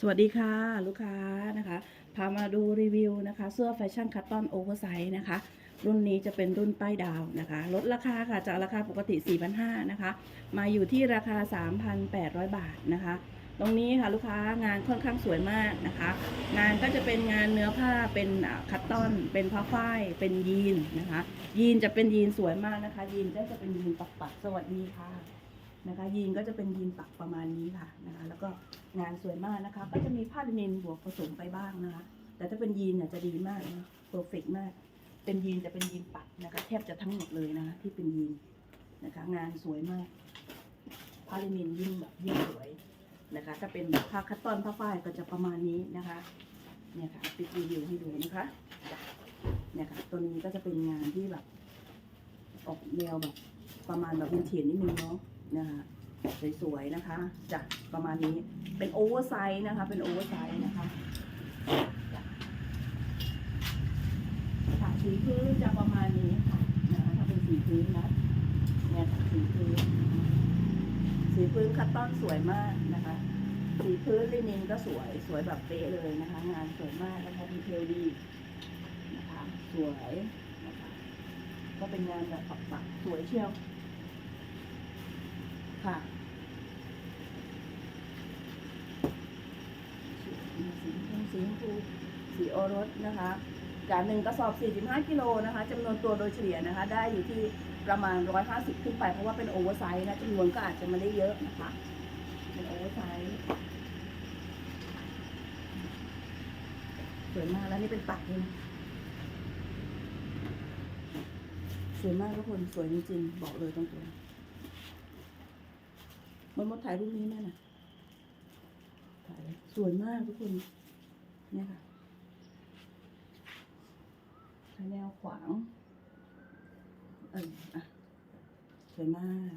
สวัสดีค่ะลูกค้านะคะ พามาดูรีวิวนะคะ เสื้อแฟชั่นคัตตอนโอเวอร์ไซส์นะคะ รุ่นนี้จะเป็นรุ่นป้ายดาวนะคะ ลดราคาค่ะจากราคาปกติ 4,500นะคะ มาอยู่ที่ราคา 3,800 บาทนะคะ ตรงนี้ค่ะลูกค้างานค่อนข้างสวยมากนะคะ งานก็จะเป็นงานเนื้อผ้าเป็นอ่าคัตตอน เป็นผ้าฝ้าย เป็นยีนนะคะ ยีนจะเป็นยีนสวยมากนะคะ ยีนก็จะเป็นยีนปักปักๆสวัสดีค่ะ นะคะ ยีนก็จะเป็นยีนปักประมาณนี้ค่ะนะคะ แล้วก็งานสวยมากนะคะ ก็จะมีผ้าลินินบวกผสมไปบ้างนะคะ แต่ถ้าเป็นยีนเนี่ยจะดีมากนะเพอร์เฟกมาก เป็นยีนจะเป็นยีนปักนะคะ แทบจะทั้งหมดเลยนะคะที่เป็นยีนนะคะ งานสวยมากผ้าลินินยิ่งแบบยิ่งสวยนะคะ ถ้าเป็นผ้าคัตตอนผ้าฝ้ายก็จะประมาณนี้นะคะ เนี่ยค่ะปิดรีวิวให้ดูนะคะจ้ะเนี่ยค่ะ ตัวนี้ก็จะเป็นงานที่แบบออกแนวแบบประมาณแบบวินเทจนิดนึงเนาะ นะคะสวยๆนะคะจ้ะประมาณนี้เป็นโอเวอร์ไซส์นะคะ เป็นโอเวอร์ไซส์นะคะค่ะสีพื้นจะประมาณนี้ค่ะนะคะถ้าเป็นสีพื้นนะเนี่ยสีพื้นสีพื้นคัตตอนสวยมากนะคะ สีพื้นลินินก็สวยสวยแบบเป๊ะเลยนะคะ งานสวยมากนะคะดีเทลดีนะคะสวยนะคะก็เป็นงานแบบปักๆสวยเชียว ค่ะสีชมพูสีชมพูสีโอรสนะคะจากหนึ่งกระสอบ 45 กิโลนะคะจำนวนตัวโดยเฉลี่ยนะคะ ได้อยู่ที่ประมาณ 150 ขึ้นไป เพราะว่าเป็นโอเวอร์ไซส์นะจำนวนก็อาจจะไม่ได้เยอะนะคะ เป็นโอเวอร์ไซส์สวยมากแล้วนี่เป็นปักเลยสวยมากทุกคนสวยจริงๆ บอกเลยตรงๆ มันมดถ่ายรูปนี้แม่น่ะถ่ายเลยสวยมากทุกคน เนี่ยค่ะใช้แนวขวาง เอออะสวยมาก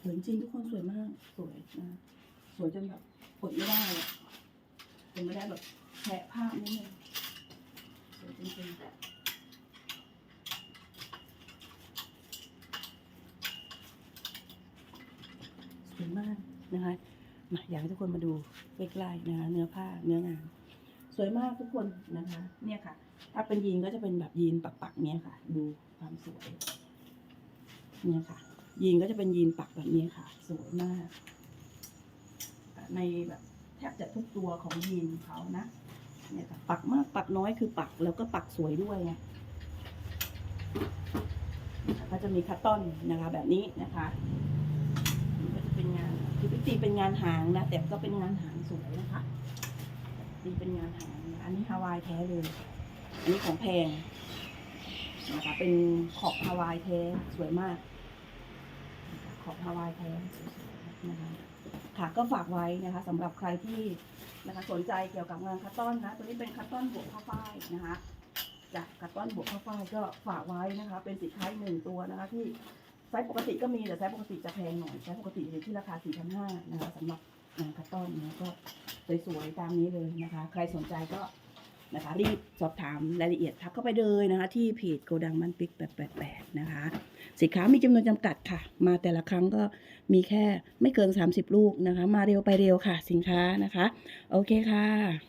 สวยจริงทุกคนสวยมาก สวยนะสวยจนแบบอดไม่ได้อะอดไม่ได้แบบแฉะภาพนิดนึง สวยจริงๆสวยมากนะคะมาอยากให้ทุกคนมาดูใกล้ๆนะคะเนื้อผ้าเนื้องาน สวยมากทุกคนนะคะ เนี่ยค่ะ ถ้าเป็นยีนก็จะเป็นแบบยีนปักๆเนี่ยค่ะ ดูความสวย เนี่ยค่ะ ยีนก็จะเป็นยีนปักแบบนี้ค่ะ สวยมาก ในแบบแทบจะทุกตัวของยีนเขานะ เนี่ยค่ะปักมากปักน้อยคือปักแล้วก็ปักสวยด้วยไงก็จะมีคัตตอนนะคะแบบนี้นะคะนี่ก็จะเป็นงานคือพิตีเป็นงานหางนะแต่ก็เป็นงานหางสวยนะคะนี่เป็นงานหางนะอันนี้ฮาวายแท้เลยอันนี้ของแพงนะคะเป็นขอบฮาวายแท้สวยมาก ขอบฮาวายแท้ นะคะค่ะก็ฝากไว้นะคะสำหรับใครที่นะคะสนใจเกี่ยวกับงานคัตตอนนะตัวนี้เป็นคัตตอนบวกผ้าฝ้ายนะคะจากคัตตอนบวกผ้าฝ้ายก็ฝากไว้นะคะ เป็นสินค้าหนึ่งตัวนะคะที่ไซส์ปกติก็มีแต่ไซส์ปกติจะแพงหน่อยไซส์ปกติอยู่ที่ราคา 4,500นะคะสำหรับงานคัตตอนนะก็สวยๆตามนี้เลยนะคะ ใครสนใจก็ นะคะ รีบสอบถามรายละเอียดทักเข้าไปเลยนะคะ ที่เพจโกดังมันปิก888นะคะ สินค้ามีจำนวนจำกัดค่ะ มาแต่ละครั้งก็มีแค่ไม่เกิน 30 ลูกนะคะ มาเร็วไปเร็วค่ะ สินค้านะคะ โอเคค่ะ